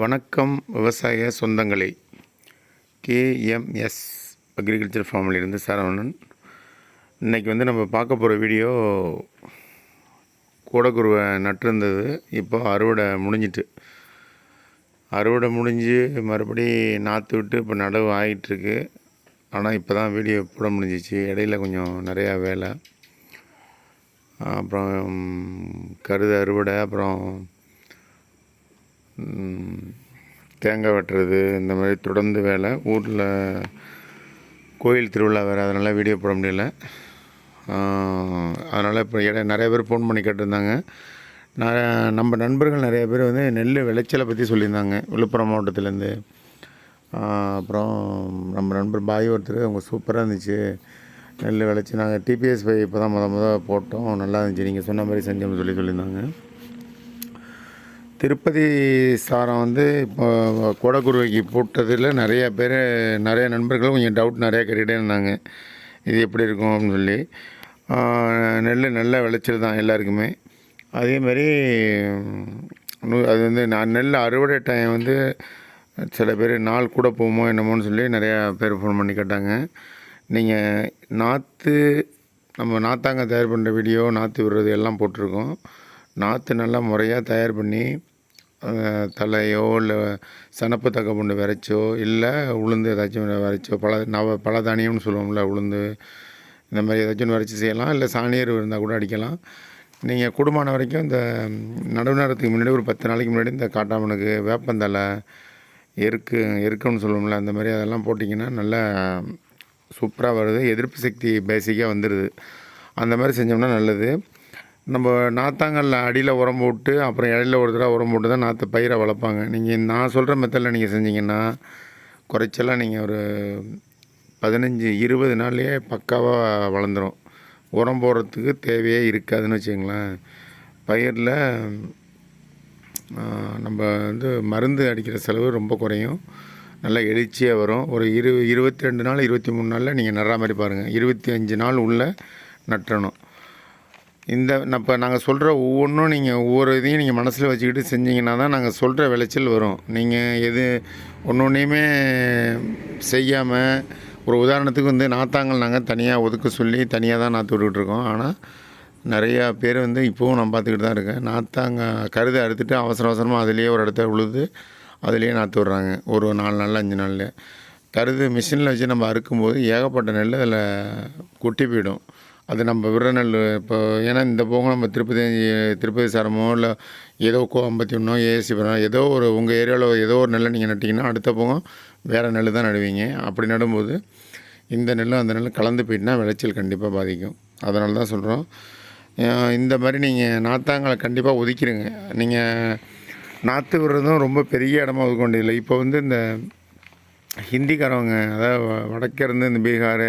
வணக்கம் விவசாய சொந்தங்களே. கேஎம்எஸ் அக்ரிகல்ச்சர் ஃபார்மிலிருந்து சரவணன். இன்றைக்கி வந்து நம்ம பார்க்க போகிற வீடியோ கூடக்குருவை நட்டிருந்தது. இப்போ அறுவடை முடிஞ்சிட்டு. அறுவடை முடிஞ்சு மறுபடி நாற்று விட்டு இப்போ நடவு ஆகிட்டுருக்கு ஆனால் இப்போ தான் வீடியோ போட முடிஞ்சிச்சு. இடையில கொஞ்சம் நிறையா வேலை. அப்புறம் கருது அறுவடை அப்புறம் தேங்காய் வெட்டுறது இந்த மாதிரி தொடர்ந்து வேலை. ஊரில் கோயில் திருவிழா வேறு அதனால் வீடியோ போட முடியல. அதனால் இப்போ இட நிறைய பேர் ஃபோன் பண்ணி கேட்டிருந்தாங்க. நான் நம்ம நண்பர்கள் நிறைய பேர் வந்து நெல் விளைச்சலை பற்றி சொல்லியிருந்தாங்க விழுப்புரம் மாவட்டத்துலேருந்து. அப்புறம் நம்ம நண்பர் பாய் ஒருத்தர் அவங்க சூப்பராக இருந்துச்சு. நெல் விளைச்சி நாங்கள் டிபிஎஸ் பை இப்போ தான் முத முத போட்டோம். நல்லா இருந்துச்சு. நீங்கள் சொன்ன மாதிரி செஞ்சோம்னு சொல்லி சொல்லியிருந்தாங்க. திருப்பதி சாரம் வந்து இப்போ கோடக்குருவைக்கு போட்டதில் நிறைய பேர் நிறைய நண்பர்கள் கொஞ்சம் டவுட் நிறையா கேட்டுகிட்டே இருந்தாங்க. இது எப்படி இருக்கும் அப்படின்னு சொல்லி. நெல் நல்ல விளைச்சல் தான் எல்லாருக்குமே. அதே மாதிரி அது வந்து நான் நெல் அறுவடை டைம் வந்து சில பேர் நாள் கூட போகுமோ என்னமோன்னு சொல்லி நிறையா பேர் ஃபோன் பண்ணி கேட்டாங்க. நீங்கள் நாற்று நம்ம நாத்தாங்க தயார் பண்ணுற வீடியோ நாற்று விடுறது எல்லாம் போட்டிருக்கோம். நாற்று நல்லா முறையாக தயார் பண்ணி தலையோ இல்லை சனப்பு தக்கப்பூண்டு விரைச்சோ இல்லை உளுந்து ஏதாச்சும் விரைச்சோ பல நவ பலதானியம்னு சொல்லுவோம்ல உளுந்து இந்த மாதிரி ஏதாச்சும் விரைச்சி செய்யலாம். இல்லை சாணியர் இருந்தால் கூட அடிக்கலாம். நீங்கள் கூடுமான வரைக்கும் இந்த நடுவு நேரத்துக்கு முன்னாடி ஒரு பத்து நாளைக்கு முன்னாடி இந்த காட்டாமனுக்கு வேப்பந்தலை எருக்கு எருக்குன்னு சொல்லுவோம்ல அந்த மாதிரி அதெல்லாம் போட்டிங்கன்னா நல்லா சூப்பராக வருது. எதிர்ப்பு சக்தி பேசிக்காக வந்துடுது அந்த மாதிரி செஞ்சோம்னா நல்லது. நம்ம நாத்தாங்கல்ல அடியில் உரம் போட்டு அப்புறம் இடையில ஒரு தடவை உரம் போட்டு தான் நாற்று பயிரை வளர்ப்பாங்க. நீங்கள் நான் சொல்கிற மெத்தடில் நீங்கள் செஞ்சீங்கன்னா குறைச்செல்லாம் நீங்கள் ஒரு பதினஞ்சு இருபது நாள்லேயே பக்காவாக வளர்ந்துடும் உரம் போடுறதுக்கு தேவையே இருக்காதுன்னு வச்சுங்களேன் பயிரில் நம்ம வந்து மருந்து அடிக்கிற செலவு ரொம்ப குறையும். நல்லா எழுச்சியாக வரும். ஒரு இரு இருபத்தி ரெண்டு நாள் இருபத்தி மூணு நாளில் நீங்கள் நடுற மாதிரி பாருங்கள் இருபத்தி அஞ்சு நாள் உள்ள நட்டணும். இந்த இப்போ நாங்கள் சொல்கிற ஒவ்வொன்றும் நீங்கள் ஒவ்வொரு இதையும் நீங்கள் மனசில் வச்சுக்கிட்டு செஞ்சீங்கன்னா தான் நாங்கள் சொல்கிற விளைச்சல் வரும். நீங்கள் எது ஒன்று ஒன்றையுமே செய்யாமல் ஒரு உதாரணத்துக்கு வந்து நாத்தாங்கள் நாங்கள் தனியாக ஒதுக்க சொல்லி தனியாக தான் நாற்று விட்டுக்கிட்டு இருக்கோம். ஆனால் நிறையா பேர் வந்து இப்போவும் நான் பார்த்துக்கிட்டு தான் இருக்கேன். நாத்தாங்க கருதை அறுத்துட்டு அவசர அவசரமாக அதுலேயே ஒரு இடத்த உழுது அதுலேயே நாற்று விட்றாங்க. ஒரு நாலு நாள் அஞ்சு நாளில். கருது மிஷினில் வச்சு நம்ம அறுக்கும்போது ஏகப்பட்ட நெல் அதில் கொட்டி போயிடும். அது நம்ம விடுற நெல் இப்போ ஏன்னா இந்த போக நம்ம திருப்பதி திருப்பதி சாரமோ இல்லை ஏதோ கோ ஐம்பத்தி ஒன்றோ ஏஎஸ்சி பண்ணோ ஏதோ ஒரு உங்கள் ஏரியாவில் ஏதோ ஒரு நெல்லை நீங்கள் நட்டிங்கன்னா அடுத்த போகம் வேறு நெல் தான் நடுவீங்க. அப்படி நடும்போது இந்த நெல்லும் அந்த நெல்லும் கலந்து போயிட்டுனா விளைச்சல் கண்டிப்பாக பாதிக்கும். அதனால தான் சொல்கிறோம் இந்த மாதிரி நீங்கள் நாத்தாங்களை கண்டிப்பாக ஒதுக்கிடுங்க நீங்கள் நாற்று விடுறதும் ரொம்ப பெரிய இடமா ஒதுக்க வேண்டியதில்லை இப்போ வந்து இந்த ஹிந்திக்காரவங்க அதாவது வடக்கே இருந்து இந்த பீகார்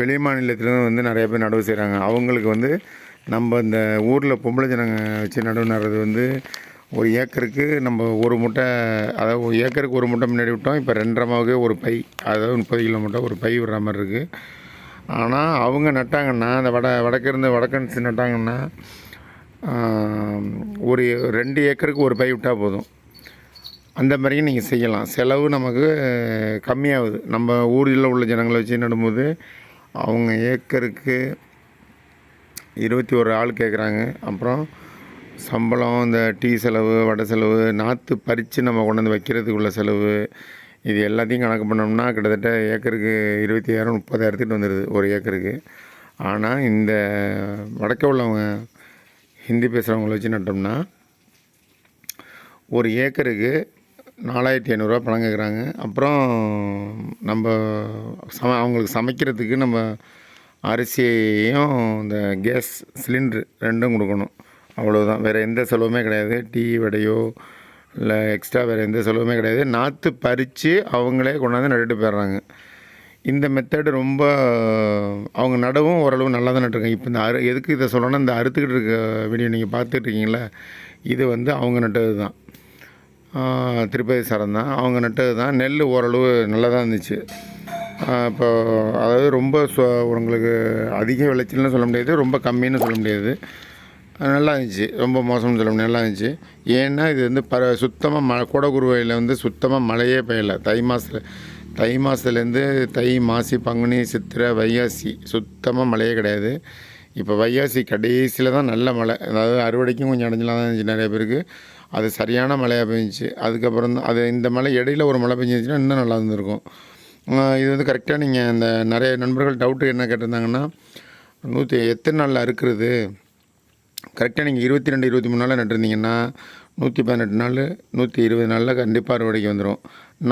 வெளி மாநிலத்திலேருந்து வந்து நிறைய பேர் நடவு செய்கிறாங்க அவங்களுக்கு வந்து நம்ம இந்த ஊரில் பொம்பளை ஜனங்க வச்சு நடவு நடுறது வந்து ஒரு ஏக்கருக்கு நம்ம ஒரு முட்டை அதாவது ஒரு ஏக்கருக்கு ஒரு முட்டை முன்னாடி விட்டோம். இப்போ ரெண்டரை மாவுக்கு ஒரு பை அதாவது முப்பது கிலோ முட்டை ஒரு பை விடுற மாதிரி இருக்குது ஆனால் அவங்க நட்டாங்கன்னா அந்த வட வடக்கிருந்து வடக்கன்ஸ் நட்டாங்கன்னா ஒரு ரெண்டு ஏக்கருக்கு ஒரு பை விட்டால் போதும். அந்த மாதிரியும் நீங்கள் செய்யலாம். செலவு நமக்கு கம்மியாகுது. நம்ம ஊரில் உள்ள ஜனங்களை வச்சு நடும்போது அவங்க ஏக்கருக்கு இருபத்தி ஒரு ஆள் கேட்குறாங்க அப்புறம் சம்பளம் இந்த டீ செலவு வடை செலவு நாற்று பறித்து நம்ம கொண்டாந்து வைக்கிறதுக்குள்ள செலவு இது எல்லாத்தையும் கணக்கு பண்ணோம்னா கிட்டத்தட்ட ஏக்கருக்கு இருபத்தி ஆயிரம் முப்பதாயிரத்துக்கு வந்துடுது ஒரு ஏக்கருக்கு. ஆனால் இந்த வடக்க உள்ளவங்க ஹிந்தி பேசுகிறவங்கள வச்சு நட்டோம்னா ஒரு ஏக்கருக்கு நாலாயிரத்தி ஐநூறுரூவா பணம் கேட்குறாங்க அப்புறம் நம்ம சம அவங்களுக்கு சமைக்கிறதுக்கு நம்ம அரிசியையும் இந்த கேஸ் சிலிண்ட்ரு ரெண்டும் கொடுக்கணும். அவ்வளோதான் வேறு எந்த செலவுமே கிடையாது. டீ வடையோ இல்லை எக்ஸ்ட்ரா வேறு எந்த செலவுமே கிடையாது. நாற்று பறித்து அவங்களே கொண்டாந்து நட்டுட்டு போயிடுறாங்க. இந்த மெத்தடு ரொம்ப அவங்க நடவும் ஓரளவு நல்லா தான் நட்டுருக்காங்க. இப்போ இந்த அறு எதுக்கு இதை சொல்லணும்னா இந்த அறுத்துக்கிட்டு இருக்க வீடியோ நீங்கள் பார்த்துட்டு இருக்கீங்களா இது வந்து அவங்க நட்டது தான் திருப்பதி சாரம் தான் அவங்க நட்டது தான். நெல் ஓரளவு நல்லா தான் இருந்துச்சு இப்போ அதாவது ரொம்ப உங்களுக்கு அதிக விளைச்சல்னு சொல்ல முடியாது. ரொம்ப கம்மின்னு சொல்ல முடியாது. நல்லா இருந்துச்சு. ரொம்ப மோசம்னு சொல்ல முடியாது. நல்லா இருந்துச்சு. ஏன்னா இது வந்து ப சுத்தமாக மழை கூடகுருவையில் வந்து சுத்தமாக மழையே பெய்யலை. தை மாதத்தில் தை மாதத்துலேருந்து தை மாசி பங்குனி சித்திரை வைகாசி சுத்தமாக மழையே கிடையாது. இப்போ வைகாசி கடைசியில் தான் நல்ல மழை. அதாவது அறுவடைக்கும் கொஞ்சம் அடைஞ்சலாம் தான் இருந்துச்சு நிறைய பேருக்கு. அது சரியான மழையாக பெஞ்சிச்சு. அதுக்கப்புறம் தான் அது இந்த மழை இடையில ஒரு மழை பெஞ்சிருந்துச்சுன்னா இன்னும் நல்லா இருந்திருக்கும். இது வந்து கரெக்டாக நீங்கள் இந்த நிறைய நண்பர்கள் டவுட்டு என்ன கேட்டிருந்தாங்கன்னா நூற்றி எத்தனை நாளில் அறுக்கிறது? கரெக்டாக நீங்கள் இருபத்தி ரெண்டு இருபத்தி மூணு நாளில் நட்டுருந்தீங்கன்னா நூற்றி பதினெட்டு நாள் நூற்றி இருபது நாளில் கண்டிப்பாக அறுவடைக்கு வந்துடும்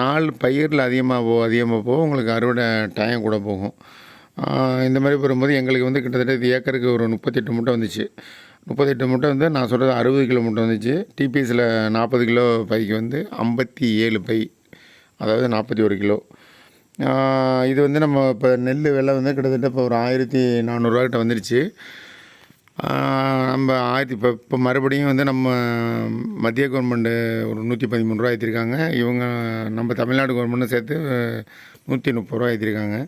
நாள் பயிரில் அதிகமாக போ அதிகமாக போக உங்களுக்கு அறுவடை டைம் கூட போகும். இந்த மாதிரி வரும்போது எங்களுக்கு வந்து கிட்டத்தட்ட இது ஏக்கருக்கு ஒரு முப்பத்தெட்டு மூட்டை வந்துச்சு. முப்பத்தெட்டு மூட்டை வந்து நான் சொல்கிறது அறுபது கிலோ மூட்டை வந்துச்சு. டிபிஎஸில் நாற்பது கிலோ பைக்கு வந்து ஐம்பத்தி ஏழு பை அதாவது நாற்பத்தி ஒரு கிலோ. இது வந்து நம்ம இப்போ நெல் விலை வந்து கிட்டத்தட்ட இப்போ ஒரு ஆயிரத்தி நானூறுரூவாக்கிட்ட வந்துருச்சு. நம்ம ஆயிரத்தி இப்போ இப்போ மறுபடியும் வந்து நம்ம மத்திய கவர்மெண்ட்டு ஒரு நூற்றி பதிமூணு ரூபா ஏற்றிருக்காங்க இவங்க நம்ம தமிழ்நாடு கவர்மெண்ட்டும் சேர்த்து நூற்றி முப்பது ரூபா ஏற்றிருக்காங்க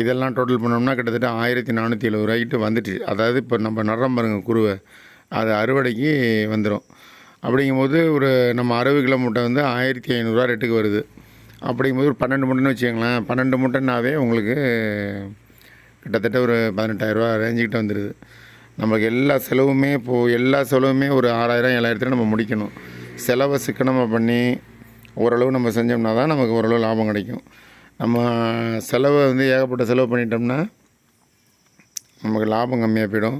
இதெல்லாம் டோட்டல் பண்ணோம்னா கிட்டத்தட்ட ஆயிரத்தி நானூற்றி எழுபது ரூபாய்க்கிட்ட வந்துட்டு அதாவது இப்போ நம்ம நடுறோம் பாருங்க குருவை. அது அறுவடைக்கு வந்துடும் அப்படிங்கும்போது ஒரு நம்ம அறுபது கிலோ மூட்டை வந்து ஆயிரத்தி ஐநூறுரூவா ரேட்டுக்கு வருது. அப்படிங்கும்போது ஒரு பன்னெண்டு மூட்டைன்னு வச்சுக்கோங்களேன் பன்னெண்டு மூட்டைனாவே உங்களுக்கு கிட்டத்தட்ட ஒரு பதினெட்டாயிரரூவா ரேஞ்சுக்கிட்ட வந்துடுது நமக்கு எல்லா செலவுமே இப்போது எல்லா செலவுமே ஒரு ஆறாயிரம் ஏழாயிரத்துல நம்ம முடிக்கணும். செலவை சிக்கனமாக பண்ணி ஓரளவு நம்ம செஞ்சோம்னா தான் நமக்கு ஓரளவு லாபம் கிடைக்கும். நம்ம செலவை வந்து ஏகப்பட்ட செலவு பண்ணிட்டோம்னா நமக்கு லாபம் கம்மியாக போயிடும்.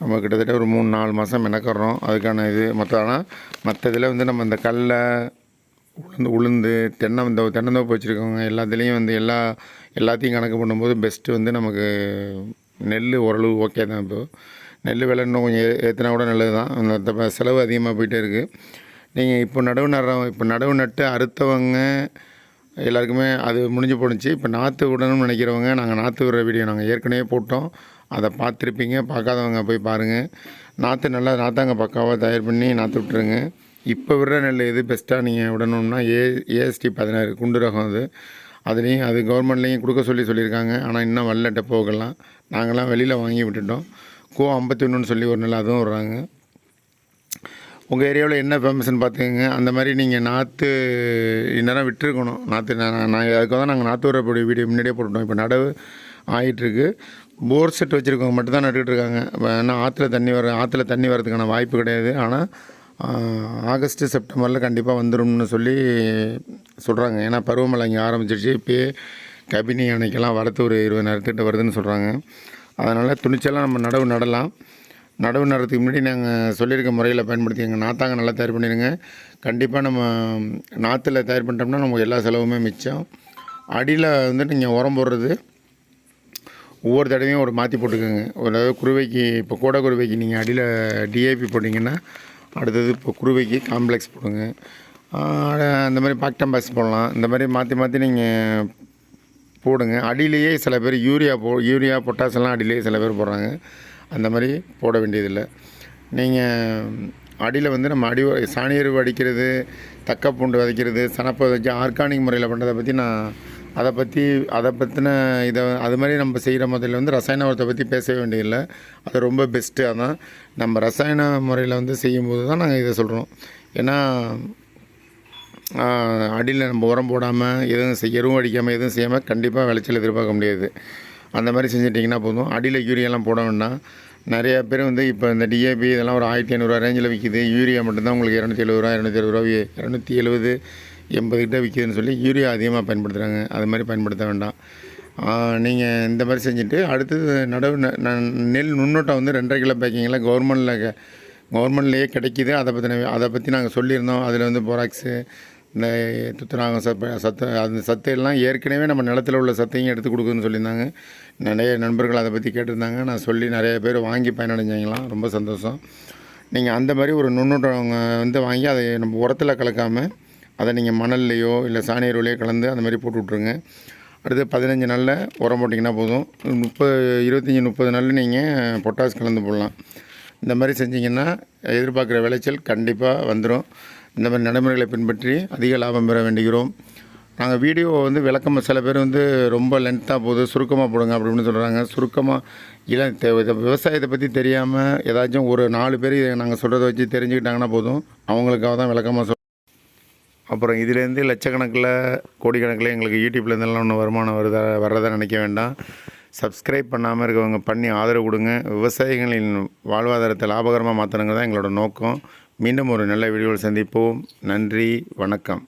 நம்ம கிட்டத்தட்ட ஒரு மூணு நாலு மாதம் மெனக்கிறோம். அதுக்கான இது மற்ற ஆனால் மற்ற இதில் வந்து நம்ம இந்த கடல உளுந்து உளுந்து தென்னை இந்த தென்னந்தோப்பு வச்சுருக்கவங்க எல்லாத்துலேயும் வந்து எல்லா எல்லாத்தையும் கணக்கு பண்ணும்போது பெஸ்ட்டு வந்து நமக்கு நெல் ஓரளவு ஓகே தான் இப்போது நெல் விலை இன்னும் கொஞ்சம் ஏ- ஏற்றினா கூட நல்லது தான் அந்த செலவு அதிகமாக போயிட்டே இருக்குது நீங்கள் இப்போ நடவு நடுறவங்க இப்போ நடவு நட்டு அறுத்தவங்க எல்லாருக்குமே அது முடிஞ்சு போணுச்சு. இப்போ நாற்று விடணும்னு நினைக்கிறவங்க நாங்கள் நாற்று விடுற வீடியோ நாங்கள் ஏற்கனவே போட்டோம். அதை பார்த்துருப்பீங்க பார்க்காதவங்க போய் பாருங்கள் நாற்று நல்லா நாற்றாங்க பக்காவாக தயார் பண்ணி நாற்று விட்டுருங்க. இப்போ விடுற நெல் எது பெஸ்ட்டாக நீங்கள் விடணும்னா ஏ ஏஎஸ்டி பதினாறு குண்டு ரகம் அது. அதுலேயும் அது கவர்மெண்ட்லேயும் கொடுக்க சொல்லி சொல்லியிருக்காங்க. ஆனால் இன்னும் வரல டெப்போக்கெல்லாம் நாங்களாம் வெளியில் வாங்கி விட்டுட்டோம். கோ ஐம்பத்தி ஒன்றுன்னு சொல்லி ஒரு நெல் அதுவும் விட்றாங்க. உங்கள் ஏரியாவில் என்ன ஃபேமஸ்ன்னு பார்த்துக்கங்க அந்த மாதிரி நீங்கள் நாற்று இந்நேரம் விட்டுருக்கணும். நாற்று நான் நாங்கள் அதுக்காக தான் நாங்கள் நாற்று வரக்கூடிய வீடியோ முன்னாடியே போட்டுட்டோம். இப்போ நடவு ஆகிட்டுருக்கு போர் செட் வச்சுருக்கவங்க மட்டும் தான் நட்டுக்கிட்டு இருக்காங்க ஏன்னா ஆற்றுல தண்ணி வர ஆற்றுல தண்ணி வரதுக்கான வாய்ப்பு கிடையாது. ஆனால் ஆகஸ்ட்டு செப்டம்பரில் கண்டிப்பாக வந்துரும்னு சொல்லி சொல்கிறாங்க ஏன்னா பருவமழை இங்கே ஆரம்பிச்சிருச்சு. இப்போயே கபினி அணைக்கெல்லாம் வரத்து ஒரு இருபது நேரத்துக்கிட்ட வருதுன்னு சொல்கிறாங்க அதனால் துணிச்சலாக நம்ம நடவு நடலாம். நடவு நடுறதுக்கு முன்னாடி நாங்கள் சொல்லியிருக்க முறையில் பயன்படுத்திங்க நாற்றாங்க நாத்தாங்க நல்லா தயார் பண்ணிடுங்க கண்டிப்பாக நம்ம நாற்றுல தயார் பண்ணிட்டோம்னா நமக்கு எல்லா செலவுமே மிச்சம். அடியில் வந்து நீங்கள் உரம் போடுறது ஒவ்வொரு தடவையும் ஒரு மாற்றி போட்டுக்கோங்க. ஒரு அதாவது குருவைக்கு இப்போ கோடை குருவைக்கு நீங்கள் அடியில் டிஏபி போட்டிங்கன்னா அடுத்தது இப்போ குருவைக்கு காம்ப்ளெக்ஸ் போடுங்க. அந்த மாதிரி பாக்டம்பாஸ் போடலாம். இந்த மாதிரி மாற்றி மாற்றி நீங்கள் போடுங்க. அடியிலேயே சில பேர் யூரியா போ யூரியா பொட்டாசெல்லாம் அடியிலேயே சில பேர் போடுறாங்க. அந்த மாதிரி போட வேண்டியதில்லை. நீங்கள் அடியில் வந்து நம்ம அடி உர- சாணி எருவு அடிக்கிறது தக்க பூண்டு விதைக்கிறது சனப்பை வச்சு ஆர்கானிக் முறையில் பண்ணுறதை பற்றி நான் அதை பற்றி அதை பற்றின இதை அது மாதிரி நம்ம செய்கிற முதல்ல வந்து ரசாயன உரத்தை பற்றி பேசவே வேண்டியதில்லை. அது ரொம்ப பெஸ்ட்டு அதான். நம்ம ரசாயன முறையில் வந்து செய்யும்போது தான் நாங்கள் இதை சொல்கிறோம் ஏன்னா அடியில் நம்ம உரம் போடாமல் எதுவும் எருவும் அடிக்காமல் எதுவும் செய்யாமல் கண்டிப்பாக விளைச்சல் எதிர்பார்க்க முடியாது. அந்த மாதிரி செஞ்சிட்டிங்கன்னா போதும். அடியில் யூரியாலாம் போட வேண்டாம். நிறையா பேர் வந்து இப்போ இந்த டிஏபி இதெல்லாம் ஒரு ஆயிரத்தி ஐநூறுரூவா ரேஞ்சில் விற்கிது யூரியா மட்டும்தான் உங்களுக்கு இரநூத்தி எழுபது ரூபா இரநூத்தி எழுபது ரூபா இரநூத்தி எழுபது எண்பது கிட்ட விற்கிதுன்னு சொல்லி யூரியா அதிகமாக பயன்படுத்துகிறாங்க அது மாதிரி பயன்படுத்த வேண்டாம். நீங்கள் இந்த மாதிரி செஞ்சுட்டு அடுத்தது நடவு ந- நெல் நுண்ணோட்டம் வந்து ரெண்டரை கிலோ பேக்கிங்கில் கவர்மெண்டில் கவர்மெண்ட்லேயே கிடைக்கிது. அதை பற்றின அதை பற்றி நாங்கள் சொல்லியிருந்தோம். அதில் வந்து பொராக்ஸு இந்த துத்தநாகம் சத்து சத்து அந்த சத்தையெல்லாம் ஏற்கனவே நம்ம நிலத்தில் உள்ள சத்தையும் எடுத்து கொடுக்குதுன்னு சொல்லியிருந்தாங்க. நிறைய நண்பர்கள் அதை பற்றி கேட்டிருந்தாங்க. நான் சொல்லி நிறைய பேர் வாங்கி பயனடைஞ்சாங்களாம் ரொம்ப சந்தோஷம். நீங்கள் அந்த மாதிரி ஒரு நுண்ணூட்டம் வந்து வாங்கி அதை நம்ம உரத்தில் கலக்காமல் அதை நீங்கள் மணல்லையோ இல்லை சாணியரோலையோ கலந்து அந்த மாதிரி போட்டு விட்ருங்க அடுத்து பதினஞ்சு நாளில் உரம் போட்டிங்கன்னா போதும். முப்பது இருபத்தஞ்சி முப்பது நாளில் நீங்கள் பொட்டாஸ் கலந்து போடலாம். இந்த மாதிரி செஞ்சிங்கன்னா எதிர்பார்க்குற விளைச்சல் கண்டிப்பாக வந்துடும் இந்த மாதிரி நடைமுறைகளை பின்பற்றி அதிக லாபம் பெற வேண்டுகிறோம். நாங்கள் வீடியோ வந்து விளக்கமாக சில பேர் வந்து ரொம்ப லென்த்தாக போகுது சுருக்கமாக போடுங்க அப்படின்னு சொல்கிறாங்க சுருக்கமாக இல்லை தே- விவசாயத்தை பற்றி தெரியாமல் ஏதாச்சும் ஒரு நாலு பேர் நாங்கள் சொல்கிறத வச்சு தெரிஞ்சுக்கிட்டாங்கன்னா போதும். அவங்களுக்காக தான் விளக்கமாக சொல் அப்புறம் இதுலேருந்து லட்சக்கணக்கில் கோடிக்கணக்கில் எங்களுக்கு யூடியூப்லேருந்தெல்லாம் ஒன்று வருமானம் வருதா வர்றதா நினைக்க வேண்டாம். சப்ஸ்கிரைப் பண்ணாமல் இருக்கவங்க பண்ணி ஆதரவு கொடுங்க. விவசாயிகளின் வாழ்வாதாரத்தை லாபகரமாக மாற்றணுங்க தான் எங்களோட நோக்கம். மீண்டும் ஒரு நல்ல வீடியோவில் சந்திப்போம். நன்றி. வணக்கம்.